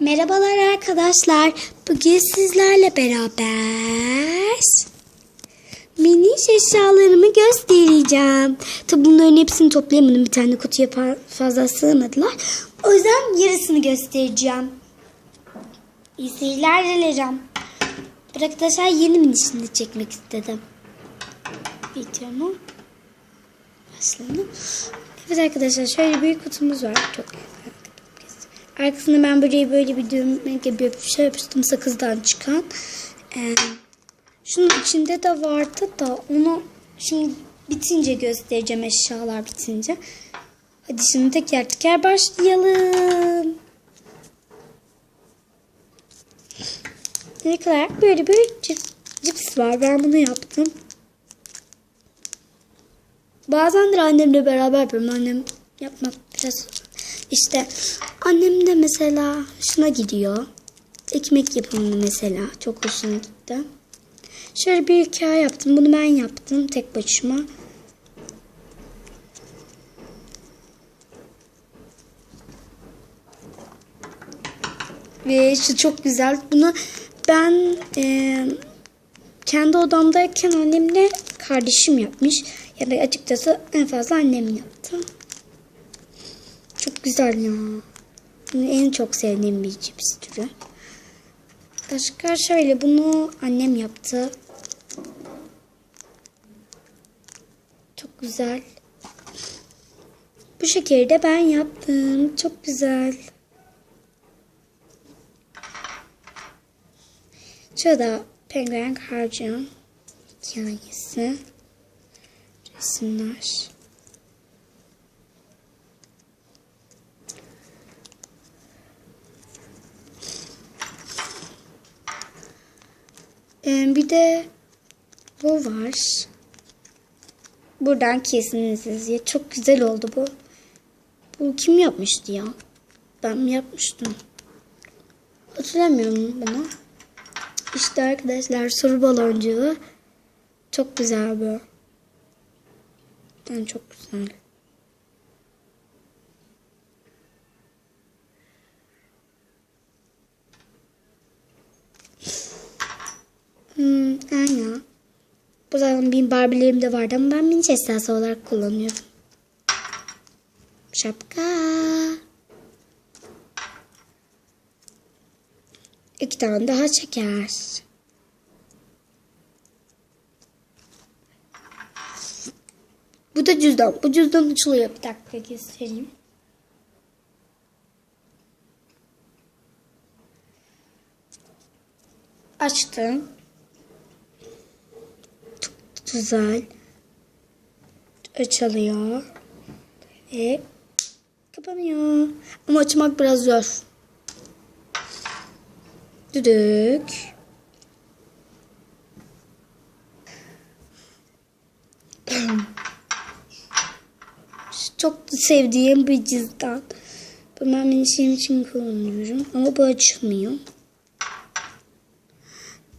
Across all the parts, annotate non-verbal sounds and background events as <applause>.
Merhabalar arkadaşlar. Bugün sizlerle beraber mini eşyalarımı göstereceğim. Tabi bunların hepsini toplayamadım. Bir tane kutuya fa- fazla sığmadılar. O yüzden yarısını göstereceğim. İyi seyirler. Bu arkadaşlar yeni minisini çekmek istedim. Videomu başlayalım. Evet arkadaşlar şöyle bir kutumuz var. Çok Arkasında ben burayı böyle bir düğme gibi bir şey yapıştım sakızdan çıkan. Ee, şunun içinde de vardı da onu şimdi bitince göstereceğim eşyalar bitince. Hadi şimdi teker teker başlayalım. İlk olarak böyle bir cip- cips var. Ben bunu yaptım. Bazendir annemle beraber yapıyorum. Annem yapmak biraz işte annem de mesela şuna gidiyor. Ekmek yapımı mesela. Çok hoşuna gitti. Şöyle bir hikaye yaptım. Bunu ben yaptım tek başıma. Ve şu çok güzel. Bunu ben e, kendi odamdayken annemle kardeşim yapmış. Ya da açıkçası en fazla annem yaptı. Çok güzel ya. Bunu en çok sevdiğim bir cips türü. Başka şöyle bunu annem yaptı. Çok güzel. Bu şekeri de ben yaptım. Çok güzel. Şurada penguen karcan hikayesi. Resimler. Ee, bir de bu var. Buradan kesiniz diye. Çok güzel oldu bu. Bu kim yapmıştı ya? Ben mi yapmıştım? Hatırlamıyorum bunu. İşte arkadaşlar soru baloncuğu. Çok güzel bu. Ben çok güzel. Hmm, aynen. Bu zaman benim Barbie'lerim de vardı ama ben mini eşyası olarak kullanıyorum. Şapka. İki tane daha şeker. Bu da cüzdan. Bu cüzdan açılıyor. Bir dakika göstereyim. Açtım. Güzel. Açılıyor. Ve kapanıyor. Ama açmak biraz zor. Düdük. <clears throat> Çok sevdiğim bir cüzdan. Bu ben benim şeyim için kullanıyorum. Ama bu açılmıyor.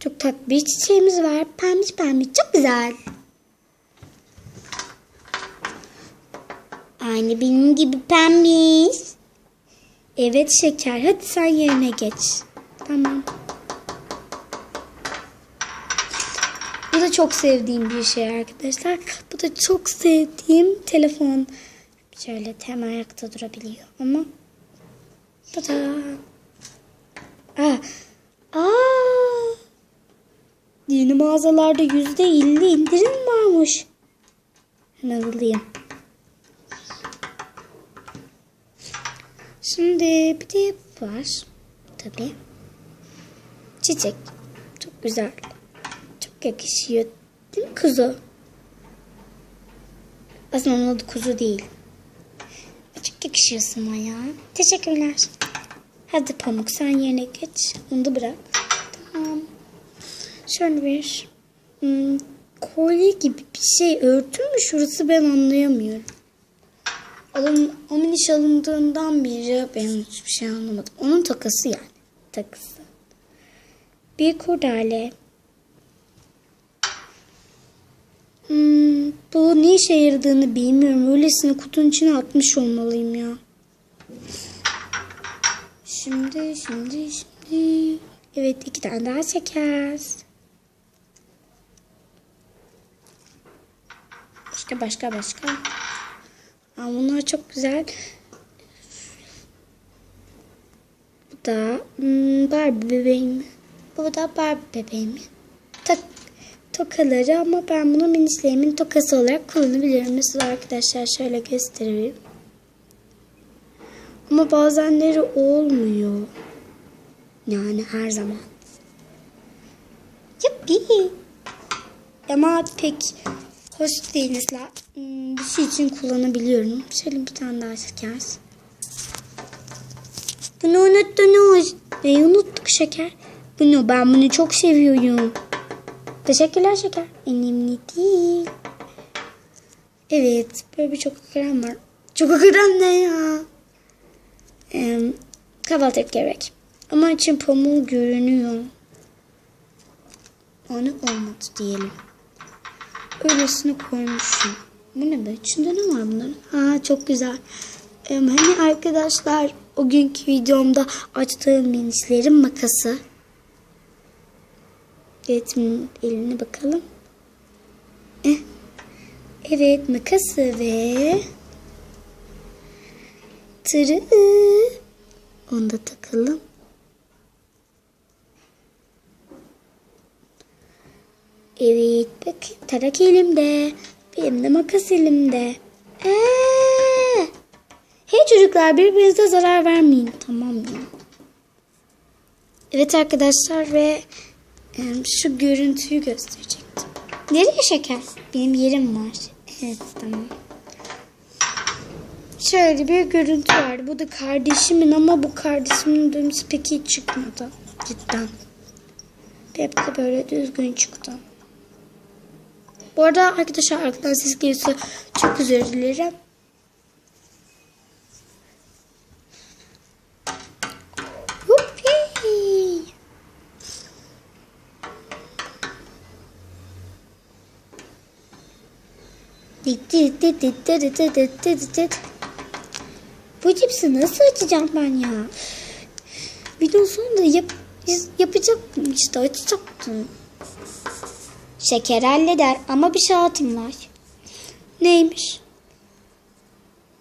Çok tatlı bir çiçeğimiz var. Pembiş pembiş. Çok güzel. Aynı benim gibi pembiş. Evet şeker. Hadi sen yerine geç. Tamam. Bu da çok sevdiğim bir şey arkadaşlar. Bu da çok sevdiğim telefon. Şöyle hem ayakta durabiliyor ama. Tada. Aa. Aa. Yeni mağazalarda yüzde elli indirim varmış. Hemen alayım. Şimdi bir de var. Tabii. Çiçek. Çok güzel. Çok yakışıyor. Değil mi kuzu? Aslında onun adı kuzu değil. Çok yakışıyorsun ya. Teşekkürler. Hadi Pamuk sen yerine geç. Onu da bırak. Şöyle bir hmm, kolye gibi bir şey örtü mü şurası ben anlayamıyorum. Alın, o miniş alındığından beri ben hiçbir şey anlamadım. Onun takası yani. Takısı. Bir kurdale. Hmm, bu ne işe yaradığını bilmiyorum. Öylesine kutunun içine atmış olmalıyım ya. Şimdi, şimdi, şimdi. Evet iki tane daha şeker. Başka başka başka. Aa, bunlar çok güzel. Bu da hmm, Barbie bebeğim? Bu da Barbie bebeğim? Tak, tokaları ama ben bunu minisleyimin tokası olarak kullanabilirim. Mesela arkadaşlar şöyle göstereyim. Ama bazenleri olmuyor. Yani her zaman. Yuppi. Ama pek hoş değil mesela. Hmm, Bir şey için kullanabiliyorum. Şöyle bir tane daha şeker. Bunu unuttunuz. Neyi unuttuk şeker? Bunu ben bunu çok seviyorum. Teşekkürler şeker. Önemli değil. Evet. Böyle bir çok krem var. Çok krem ne ya? Ee, kahvaltılık gerek. Ama için pamuğu görünüyor. Onu olmadı diyelim. Öylesine koymuşum. Bu ne be? İçinde ne var bunların? Ha çok güzel. Ee, hani arkadaşlar o günkü videomda açtığım minislerin makası. Evet eline bakalım. Eh. Evet makası ve tırı. Onu da takalım. Evet tarak elimde. Benim de makas elimde. Ee, hey çocuklar birbirinize zarar vermeyin. Tamam ya. Evet arkadaşlar ve şu görüntüyü gösterecektim. Nereye şeker? Benim yerim var. Evet tamam. Şöyle bir görüntü var. Bu da kardeşimin ama bu kardeşimin dönüşü pek iyi çıkmadı. Cidden. Hep de böyle düzgün çıktı. Bu arada arkadaşlar arkadan ses geliyorsa çok özür dilerim. Bu cipsi nasıl açacağım ben ya? Videonun sonunda yap, yapacağım işte açacaktım. Şeker halleder ama bir şartım var. Neymiş?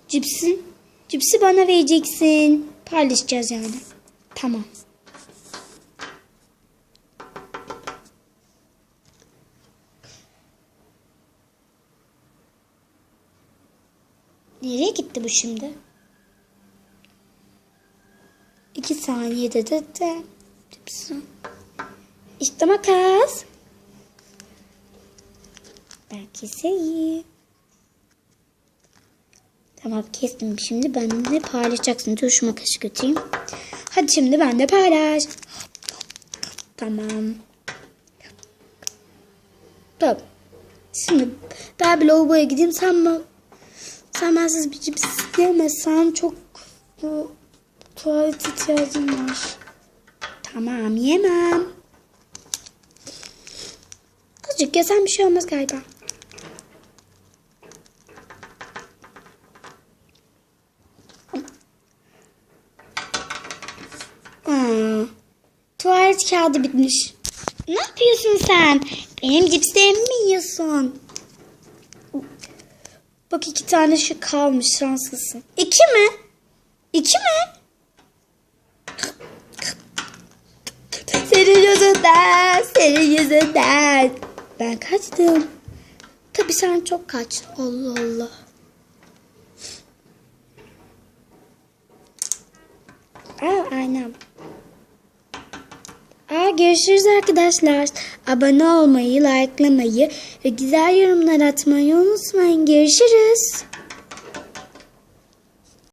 Cipsin. Cipsi bana vereceksin. Paylaşacağız yani. Tamam. Nereye gitti bu şimdi? İki saniyede de de. İşte makas. Ben keseyim. Tamam kestim. Şimdi ben de paylaşacaksın. Dur şu makası götüreyim. Hadi şimdi ben de paylaş. Tamam. Tamam. Şimdi ben bir lavaboya gideyim. Sen mi? Sen bensiz bir cips yemesen çok bu, tuvalet ihtiyacım var. Tamam yemem. Azıcık yesem bir şey olmaz galiba. Aa, tuvalet kağıdı bitmiş. Ne yapıyorsun sen? Benim cipslerimi mi yiyorsun? Bak iki tane şu kalmış şanslısın. İki mi? İki mi? Senin yüzünden, senin yüzünden. Ben kaçtım. Tabii sen çok kaçtın. Allah Allah. Aa aynen. Aa, görüşürüz arkadaşlar. Abone olmayı, likelamayı ve güzel yorumlar atmayı unutmayın. Görüşürüz.